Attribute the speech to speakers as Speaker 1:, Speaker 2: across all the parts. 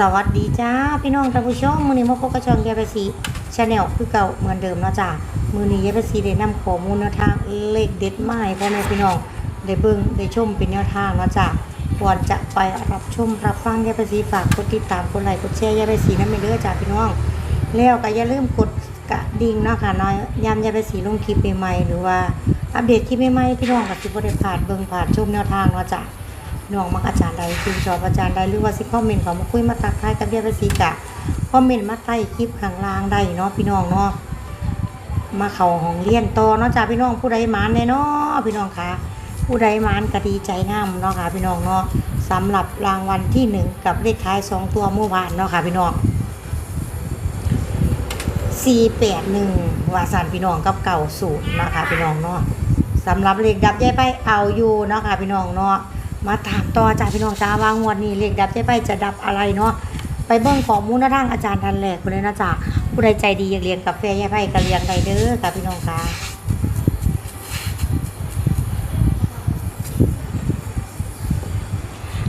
Speaker 1: สวัสดีจ้าพี่น้องท่านผู้ชมมือนี้มาพบกับช่องยายภาษีชาแนลคือเก่าเหมือนเดิมเนาะจ้ามือนี้ยายภาษีได้นำข้อมูลแนวทางเลขเด็ดมาให้พ่อแม่พี่น้องได้เบิ่งได้ชมเป็นแนวทางเนาะจ้าก่อนจะไปรับชมรับฟังยายภาษีฝากกดติดตามกดไลค์กดแชร์ยายภาษีนั่นไปเด้อจ้าพี่น้อง แล้วก็อย่าลืมกดกระดิ่งเนาะค่ะนาะยามยายภาษีลงคลิปใหม่หรือว่าอัปเดตคลิปใหม่พี่น้องก็สิบ่ได้พาดเบิ่งผ่านชมแนวทางเนาะจ้า น้องมักอาจารย์ใดคือชอบอาจารย์ใดหรือว่าสิคอมเมนต์เขามาคุยมาตักทายกับเรียบสีกะคอมเมนต์มาใต้คลิปข้างล่างได้เนาะพี่น้องเนาะมาเข้าห้องเรียนต่อเนาะจ้าพี่น้องผู้ใดมานแน่เนาะพี่น้องคะผู้ใดมานก็ดีใจน้ำเนาะค่ะพี่น้องเนาะสำหรับรางวัลที่หนึ่งกับเลขท้ายสองตัวเมื่อวานเนาะค่ะพี่น้องสี่แปดหนึ่งวาสันพี่น้องกับเก่าสูตรเนาะค่ะพี่น้องเนาะสำหรับเลขดับยายไปเอาอยู่เนาะค่ะพี่น้องเนาะ มาถามต่อจากพี่น้องจ้าว่างวดนี้เลขดับเจ๊ไปจะดับอะไรเนาะไปเบิ่งข้อมูลน้าทางอาจารย์ทันแหลกคนเลยนะจ๊ะผู้ใดใจดีอยากเรียนกาแฟยายไพ่ก็เรียนได้เด้อค่ะพี่น้องค่ะ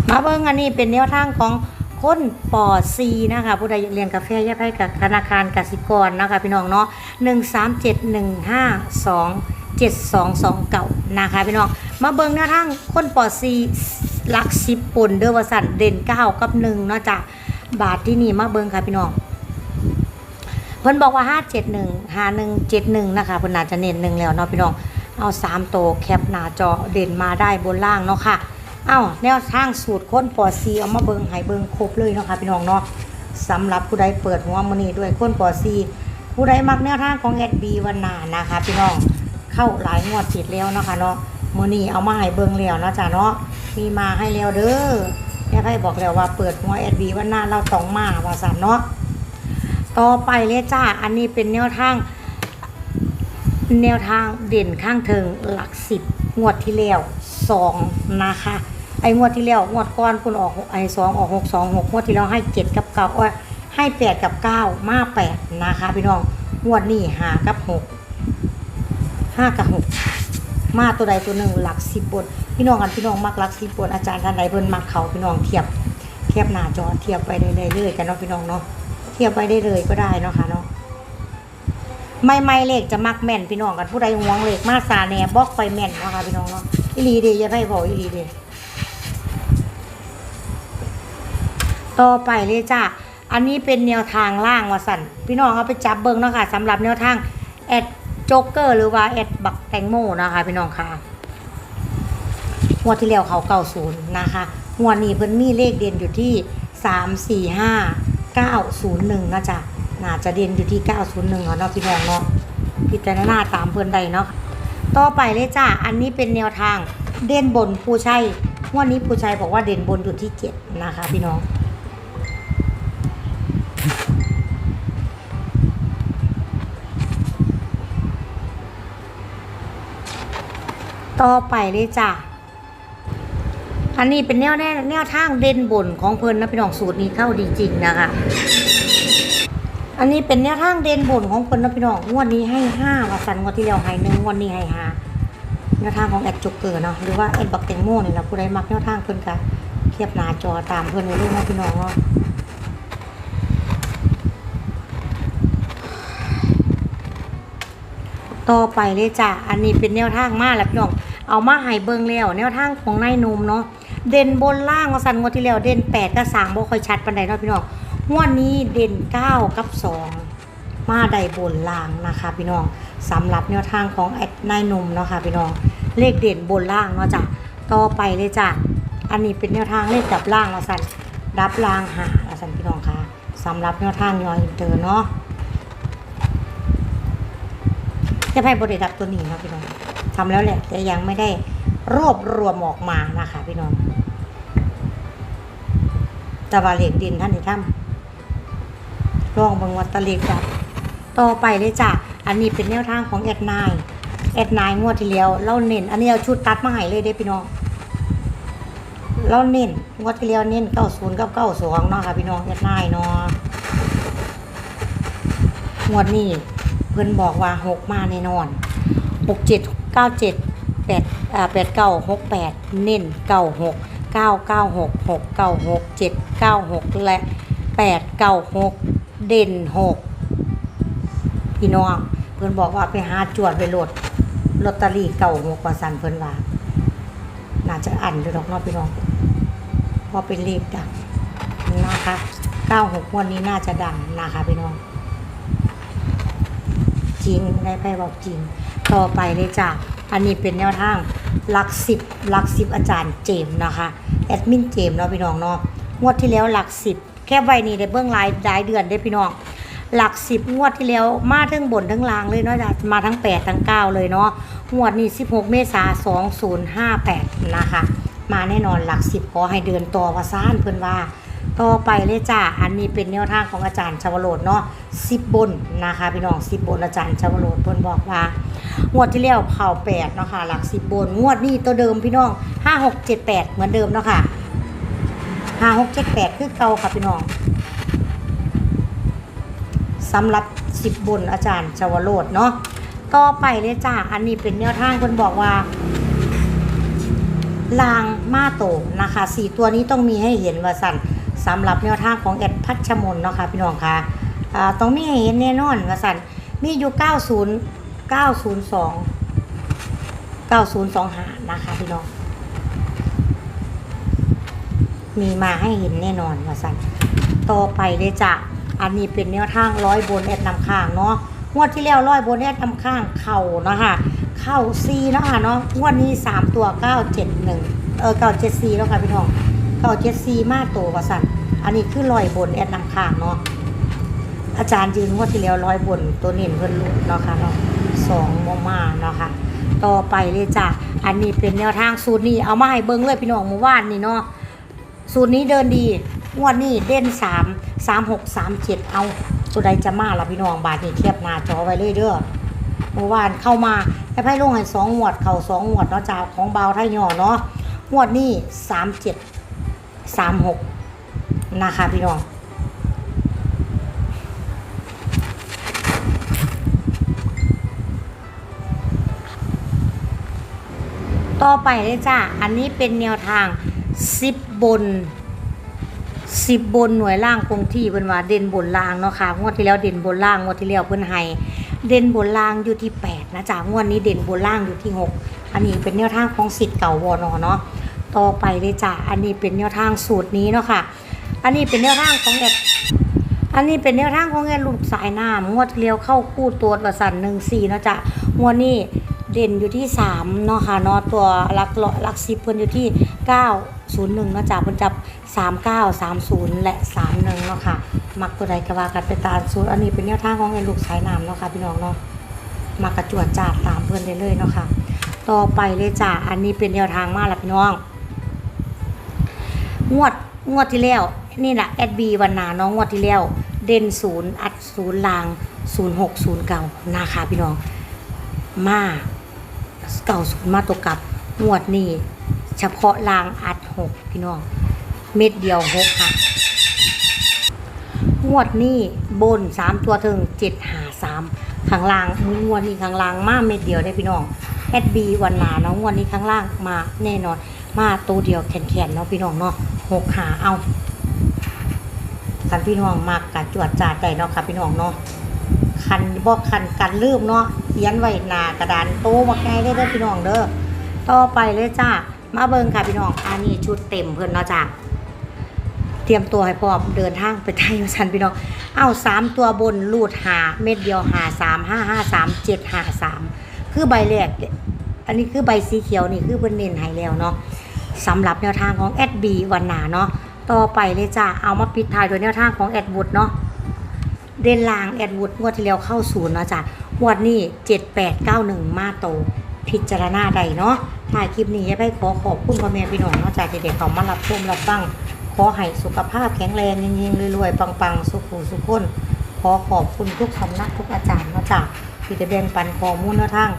Speaker 1: มาเบิ่งอันนี้เป็นแนวทางของคนปอซีนะคะผู้ใดอยากเรียนกาแฟยายไพ่กับธนาคารกสิกรนะคะพี่น้องเนาะหนึ่งสามเจ็ดหนึ่งห้าสอง 7229 นะคะพี่น้อง มาเบิ่งหน้าทางคนปอซีลักสิบปนเดอว่าสั่นเด่นเก้ากับหนึ่งเนาะจ้ะบาทที่นี่มาเบิ่งค่ะพี่น้องเพิ่นบอกว่า 571 5171 นะคะเพิ่นน่าจะเน้นหนึ่งแล้วเนาะพี่น้อง เอา3โตแคปหน้าจอเด่นมาได้บนล่างเนาะค่ะเอ้าแนวทางสูตรค้นปอซีเอามาเบิ่งให้เบิ่งครบเลยเนาะค่ะพี่น้องเนาะสำหรับผู้ใดเปิดหัวมือนี้ด้วยค้นปอซีผู้ใดมักแนวทางของแอดบีวันนานะคะพี่น้อง เข้าหลายงวดติดแล้วนะคะเนาะมือนี้เอามาให้เบิ่งแล้วนะจ้ะเนาะมีมาให้แล้วเด้อแม่ไพ่บอกแล้วว่าเปิดหัวแอดบีวันนาเราต้องมาว่าซั่นเนาะต่อไปเลยจ้าอันนี้เป็นแนวทาง แนวทางเด่นข้างเทิงหลักสิบงวดที่แล้วสองนะคะไอ้งวดที่แล้วงวดก้อนคุณออกไอ้สองออกหกสองหกงวดที่แล้วให้เจ็ดกับเก้าให้แปดกับเก้ามาแปดนะคะพี่น้องงวดนี้หากับหก ห้ากับหกมาตัวใดตัวหนึ่งหลักสิบบนพี่น้องกันพี่น้องมักหลักสิบบนอาจารย์ท่านใดเพิ่นมักเขาพี่น้องเทียบ เทียบหน้าจอเทียบไปได้เรื่อยๆกันเนาะพี่น้องเนาะเทียบไปได้เลยก็ได้เนาะค่ะเนาะไม่ไม่เลขจะมักแม่นพี่น้องกันผู้ใดห่วงเลขมาสาแหนบอกไปแม่นเนาะค่ะพี่น้องเนาะอีหลีเดีอย่าไปบอกอีหลีเดียต่อไปเลยจ้าอันนี้เป็นแนวทางล่างว่าสันพี่น้องเอาไปจับเบิ้งเนาะค่ะสำหรับแนวทางแอด โจ๊กเกอร์หรือว่าแอดบักแตงโมนะคะพี่น้องค่ะงวดที่แล้วเขาเก้าศูนย์นะคะงวดนี้เพิ่นมีเลขเด่นอยู่ที่สามสี่ห้า901นย์หนึ่งนะจ๊ะน่าจะเด่นอยู่ที่901เนาะพี่น้องเนาะพิจารณาตามเพื่อนใดเนาะต่อไปเลยจ้าอันนี้เป็นแนวทางเด่นบนผู้ชัยงวันนี้ผู้ชัยบอกว่าเด่นบนอยู่ที่7นะคะพี่น้อง ต่อไปเลยจ้าอันนี้เป็นแนวแนวแนวทางเด่นบนของเพิ่นนะพี่น้องสูตรนี้เข้าดีจริงนะคะอันนี้เป็นแนวทางเด่นบนของเพิ่นนะพี่น้องงวดนี้ให้ห้าว่าสันงวดที่แล้วให้หนึ่งงวดนี้ให้ห้าแนวทางของแอดจุกเกอร์เนาะหรือว่าแอดบักแตงโมนี่แหละผู้ใดมักแนวทางเพิ่นก็เทียบหน้าจอตามเพิ่นไว้เลยนะพี่น้องเนาะต่อไปเลยจ้ะ อันนี้เป็นแนวทางมาแล้วพี่น้อง เอามาให้เบิงแล้วแนวทางของนายหนุ่มเนาะเด่นบนล่างว่าสันงวดที่แล้วเด่นแปดกับสามบ่ค่อยชัดปานใดเนาะพี่น้องงวดนี้เด่นเก้ากับสองมาได้บนล่างนะคะพี่น้องสำหรับแนวทางของแอดนายหนุ่มเนาะค่ะพี่น้องเลขเด่นบนล่างเนาะจ้ะต่อไปเลยจ้ะอันนี้เป็นแนวทางเลขดับล่างว่าสันดับล่างหาว่าสันพี่น้องค่ะสำหรับแนวทางยออินเตอร์เนาะจะให้บริดับตัวนี้เนาะพี่น้อง ทำแล้วแหละ แต่ยังไม่ได้รวบรวมออกมานะคะพี่น้องตะวาเหล็กดินท่านที่ทำลองเบังวัตะเล็กจับต่อไปเลยจ้ะอันนี้เป็นแนวทางของแอดนายแอดนายงวดที่แล้วเราเน้นอันนี้เอาชุดตัดมาให้เลยเด้พี่น้องเราเน้นงวดที่แล้วเน้นเก้าศูนย์กับเก้าสองเนาะค่ะพี่น้องแอดนายเนาะงวดนี้เพิ่อนบอกว่าหกมาแน่นอนหกเจ็ด เก้าเจ็ดแปดอ่าแปดเก้าหกแปดเน้นเก้าหกเก้าเก้าหกหกเก้าหกเจ็ดเก้าหกและแปดเก้าหกเด่นหกพี่น้องเพิ่อนบอกว่าไปหาจวดไปโหลดลอตเตอรี่เก่าหกว่าสันเพิ่นว่าน่าจะอันด้วยดอกเนาะพี่น้องเพราะเป็นเลขดังนะคะเก้าหกวันนี้น่าจะดังนะคะพี่น้อง จริงได้ไพ่บอกจริง ต่อไปเลยจ้ะอันนี้เป็นแนวทางหลักสิบหลักสิบอาจารย์เจมส์นะคะแอดมินเจมส์เนาะพี่น้องเนาะงวดที่แล้วหลักสิบแค่ใบนี้ได้เบื้องรายรายเดือนได้พี่น้อง หลักสิบงวดที่แล้วมาทั้งบนทั้งล่างเลยเนาะจ้ะมาทั้งแปดทั้งเก้าเลยเนาะงวดนี้สิบหกเมษาสองศูนย์ห้าแปดนะคะ มาแน่นอนหลักสิบขอให้เดินต่อวาซ่านเพื่อนว่า ต่อไปเลยจ้า อันนี้เป็นแนวทางของอาจารย์ชาวโรดเนาะสิบบนนะคะพี่น้องสิบบนอาจารย์ชาวโรดเพิ่นบอกว่างวดที่แล้วเข่าแปดเนาะค่ะหลักสิบบน งวดนี้ตัวเดิมพี่น้องห้าหกเจ็ดแปดเหมือนเดิมเนาะค่ะห้าหกเจ็ดแปดคือเก่าค่ะพี่น้องสำหรับสิบบนอาจารย์ชาวโรดเนาะต่อไปเลยจ้า อันนี้เป็นแนวทางเพิ่นบอกว่าลางมาโตนะคะสี่ตัวนี้ต้องมีให้เห็นว่าสั่น สำหรับแนวทางของแอดพัชมนเนาะค่ะพี่น้องค่ะอ่าต้องนี้เห็นแน่นอนว่าสั่นมีอยู่ 90 902 9025 นะคะพี่น้อง มีมาให้เห็นแน่นอนว่าสั่นต่อไปเลยจ้ะอันนี้เป็นแนวทางร้อยบนแอดนำข้างเนาะงวดที่แล้วร้อยบนแอดนำข้างเข่านะคะเข้าซีเนาะคะเนาะงวดนี้สามตัวเก้าเออเก้าเจ็ดซีแล้วค่ะพี่น้อง เก้าเจ็ดซีมาโตวสัตว์อันนี้คือลอยบนแอดนำข้างเนาะอาจารย์ยืนงวดที่แล้วร้อยบนตัวเน้นเพิ่นรู้เนาะค่ะเนาะสองมมาเนาะค่ะ ต่อไปเลยจ้ะอันนี้เป็นแนวทางสูตรนี้เอามาให้เบิ้งเลยพี่น้องเมื่อวานนี่เนาะสูตรนี้เดินดีงวดนี้เด่นสามสามหกสามเจ็ดเอาตัวใดจะมาละพี่น้องบาทนี้เทียบหน้าจอไว้เลยเด้อเมื่อวานเข้ามาให้ไพ่ลงให้สองหวดเข่าสองหวดเนาะจ้าของเบาไทยหย่อเนาะหวดนี่สามเจ็ด สามหกนะคะพี่น้องต่อไปเลยจ้าอันนี้เป็นแนวทางสิบบนสิบบนหน่วยล่างคงที่เป็นว่าเด่นบนล่างเนาะค่ะงวดที่แล้วเด่นบนล่างงวดที่แล้วเพิ่นให้เด่นบนล่างอยู่ที่แปดนะจ๊ะงวดนี้เด่นบนล่างอยู่ที่หกอันนี้เป็นแนวทางของสิทธิ์เก่าวอนอเนาะ ต่อไปเลยจ้ะอันนี้เป็นแนวทางสูตรนี้เนาะค่ะ อันนี้เป็นแนวทางของแอดอันนี้เป็นแนวทางของแอดลูกสายน้ำงวดที่แล้วเข้าคู่ตัวประสันหนึ่งสี่เนาะจ้ะงวดนี้เด่นอยู่ที่3เนาะค่ะเนาะตัวหลักร้อยหลักสิเพิ่นอยู่ที่901เนาะจ้ะเพิ่นจับ39 30และ31เนาะค่ะมักตัวใดก็ว่ากันไปตามสูตรอันนี้เป็นแนวทางของไอ้ลูกสายน้ำเนาะค่ะพี่น้องเนาะมักระจวดจาดตามเพิ่นได้เลยเนาะค่ะ ต่อไปเลยจ้ะ อันนี้เป็นแนวทางมาแล้วพี่น้อง งวดงวดที่แล้วนี่แหละแอดบีวันนาน้องงวดที่แล้ว เด่นศูนย์อัดศูนย์ลางศูนย์หกศูนย์เก่านะคะพี่น้องมาเก่าศูนย์มาตัวกับงวดนี้เฉพาะลางอัดหกพี่น้องเม็ดเดียวหกค่ะงวดนี้บนสามตัวถึงเจ็ดหาสามข้างล่างงวดนี้ข้างล่างมาเม็ดเดียวได้พี่น้องแอดบีวันนาเนาะงวดนี้ข้างล่างมาแน่นอน มาตัวเดียวแขนๆเนาะพี่น้องเนาะหกหาเอาคันพี่น้องมากกะจวดจ่าใจเนาะค่ะพี่น้องเนาะคันบอกคันกันลืมเนาะเขียนไว้หนากระดานโตมาไงได้เด้อพี่น้องเด้อต่อไปเลยจ้ามาเบิ่งค่ะพี่น้องอันนี้ชุดเต็มเพิ่อนเนาะจ้าเตรียมตัวให้พร้อมเดินทางไปไทยชันพี่น้องเอาสามตัวบนลูดหาเม็ดเดียวหาสามห้าห้าสามเจ็ดหาสามคือใบแรกอันนี้คือใบสีเขียวนี่คือเพิ่นเน้นให้แล้วเนาะ สำหรับแนวทางของแอดบีวันหนาเนาะต่อไปเลยจ้าเอามาปิดท้ายโดยแนวทางของแอดวูดเนาะเดนลางแอดวูดงวดที่แล้วเข้าศูนย์เนาะจ้ะงวดนี้เจ็ดแปดเก้าหนึ่งมาโต พิจารณาใดเนาะถ่ายคลิปนี้ให้ไปขอขอบคุณพ่อแม่พี่น้องเนาะจ้ะเด็กเขามารับชมรับฟังขอให้สุขภาพแข็งแรงยิงๆรวยๆปังๆ สุขุสุขคนขอขอบคุณทุกสำนักทุกอาจารย์เนาะจ้ะที่จะแบ่งปันข้อมูลแนวทาง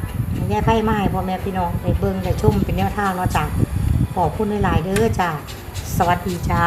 Speaker 1: แย่ไพ่มาให้พ่อแม่พี่น้องได้เบิ่งได้ชมเป็นแนวทางเนาะจ้ะ ขอบคุณหลายๆเด้อจ้าสวัสดีจ้า